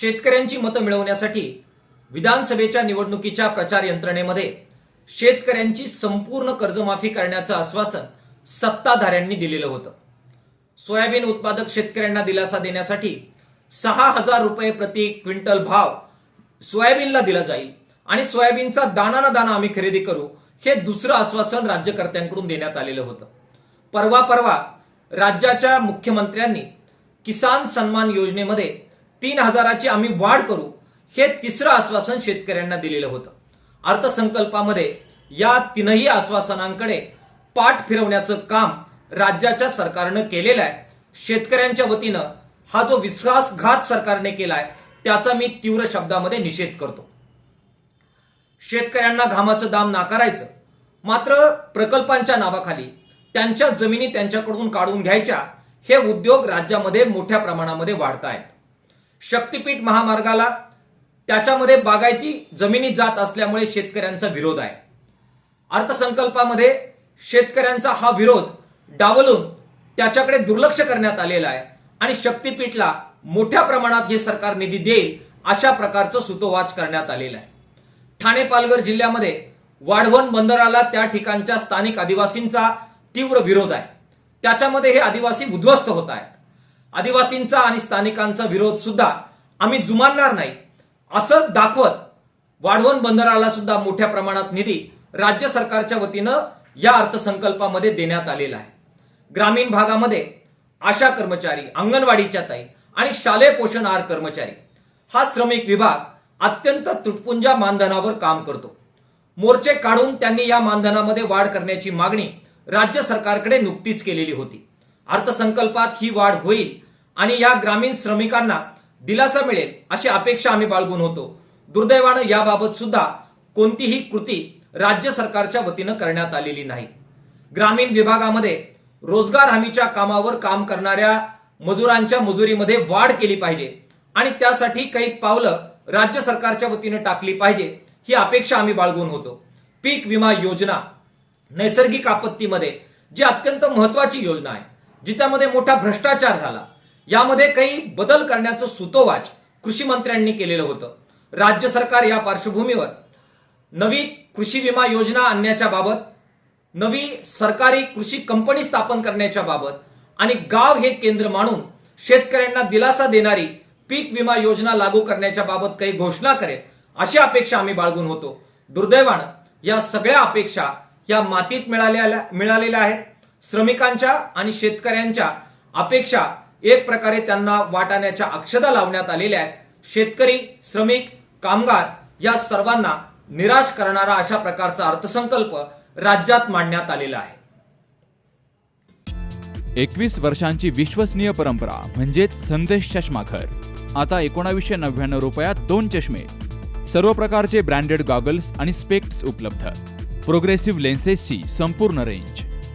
शेतकऱ्यांची मतं मिळवण्यासाठी विधानसभेच्या निवडणुकीच्या प्रचार यंत्रणेमध्ये शेतकऱ्यांची संपूर्ण कर्जमाफी करण्याचं आश्वासन सत्ताधाऱ्यांनी दिलेलं होतं. सोयाबीन उत्पादक शेतकऱ्यांना दिलासा देण्यासाठी सहा हजार रुपये प्रति क्विंटल भाव सोयाबीनला दिला जाईल आणि सोयाबीनचा दाना ना दाना आम्ही खरेदी करू हे दुसरं आश्वासन राज्यकर्त्यांकडून देण्यात आलेलं होतं. परवा परवा राज्याच्या मुख्यमंत्र्यांनी किसान सन्मान योजनेमध्ये तीन हजाराची आम्ही वाढ करू हे तिसरं आश्वासन शेतकऱ्यांना दिलेलं होतं. अर्थसंकल्पामध्ये या तीनही आश्वासनांकडे पाठ फिरवण्याचं काम राज्याच्या सरकारनं केलेलं आहे. शेतकऱ्यांच्या वतीनं हा जो विश्वासघात सरकारने केलाय त्याचा मी तीव्र शब्दामध्ये निषेध करतो. शेतकऱ्यांना घामाचं दाम नाकारायचं मात्र प्रकल्पांच्या नावाखाली त्यांच्या जमिनी त्यांच्याकडून काढून घ्यायच्या हे उद्योग राज्यामध्ये मोठ्या प्रमाणामध्ये वाढत आहेत शक्तीपीठ महामार्गाला त्याच्यामध्ये बागायती जमिनी जात असल्यामुळे शेतकऱ्यांचा विरोध आहे. अर्थसंकल्पामध्ये शेतकऱ्यांचा हा विरोध डावलून त्याच्याकडे दुर्लक्ष करण्यात आलेला आहे आणि शक्तीपीठला मोठ्या प्रमाणात हे सरकार निधी देईल अशा प्रकारचं सुतोवाच करण्यात आलेलं आहे. ठाणे पालघर जिल्ह्यामध्ये वाढवण बंदराला त्या ठिकाणच्या स्थानिक आदिवासींचा तीव्र विरोध आहे. त्याच्यामध्ये हे आदिवासी उद्ध्वस्त होत आहेत. आदिवासींचा आणि स्थानिकांचा विरोध सुद्धा आम्ही जुमानणार नाही. असं दाखवत वाढवण बंदराला सुद्धा मोठ्या प्रमाणात निधी राज्य सरकारच्या वतीनं या अर्थसंकल्पामध्ये देण्यात आलेला आहे. ग्रामीण भागामध्ये आशा कर्मचारी अंगणवाडीच्या ताई आणि शालेय पोषण आहार कर्मचारी हा श्रमिक विभाग अत्यंत तुटपुंजा मानधनावर काम करतो. मोर्चे काढून त्यांनी या मानधनामध्ये वाढ करण्याची मागणी राज्य सरकारकडे नुकतीच केलेली होती. अर्थसंकल्पात ही वाढ होईल आणि या ग्रामीण श्रमिकांना दिलासा मिळेल अशी अपेक्षा आम्ही बाळगून होतो. दुर्दैवानं याबाबत सुद्धा कोणतीही कृती राज्य सरकारच्या वतीनं करण्यात आलेली नाही. ग्रामीण विभागामध्ये रोजगार हमीच्या कामावर काम करणाऱ्या मजुरांच्या मजुरीमध्ये वाढ केली पाहिजे आणि त्यासाठी काही पावलं राज्य सरकारच्या वतीनं टाकली पाहिजे ही अपेक्षा आम्ही बाळगून होतो. पीक विमा योजना नैसर्गिक आपत्तीमध्ये जी अत्यंत महत्वाची योजना आहे. जिच्यामध्ये मोठा भ्रष्टाचार झाला. यामध्ये काही बदल करण्याचं सुतोवाच कृषी मंत्र्यांनी केलेलं होतं. राज्य सरकार या पार्श्वभूमीवर नवी कृषी विमा योजना आणण्याच्या बाबत नवी सरकारी कृषी कंपनी स्थापन करण्याच्या बाबत आणि गाव हे केंद्र मानून शेतकऱ्यांना दिलासा देणारी पीक विमा योजना लागू करण्याच्या बाबत काही घोषणा करेल अशी अपेक्षा आम्ही बाळगून होतो. दुर्दैवानं या सगळ्या अपेक्षा या मातीत मिळालेल्या मिळालेल्या आहेत. श्रमिकांच्या आणि शेतकऱ्यांच्या अपेक्षा एक प्रकारे त्यांना वाटाण्याच्या अक्षदा लावण्यात आलेल्या आहेत. शेतकरी श्रमिक कामगार या सर्वांना निराश करणारा अशा प्रकारचा अर्थसंकल्प राज्यात मांडण्यात आलेला आहे. एकवीस वर्षांची विश्वसनीय परंपरा म्हणजेच संदेश चष्माघर. आता एकोणावीसशे नव्याण्णव रुपयात दोन चष्मे. सर्व प्रकारचे ब्रँडेड गॉगल्स आणि स्पेक्ट्स उपलब्ध. प्रोग्रेसिव्ह लेन्सेसची संपूर्ण रेंज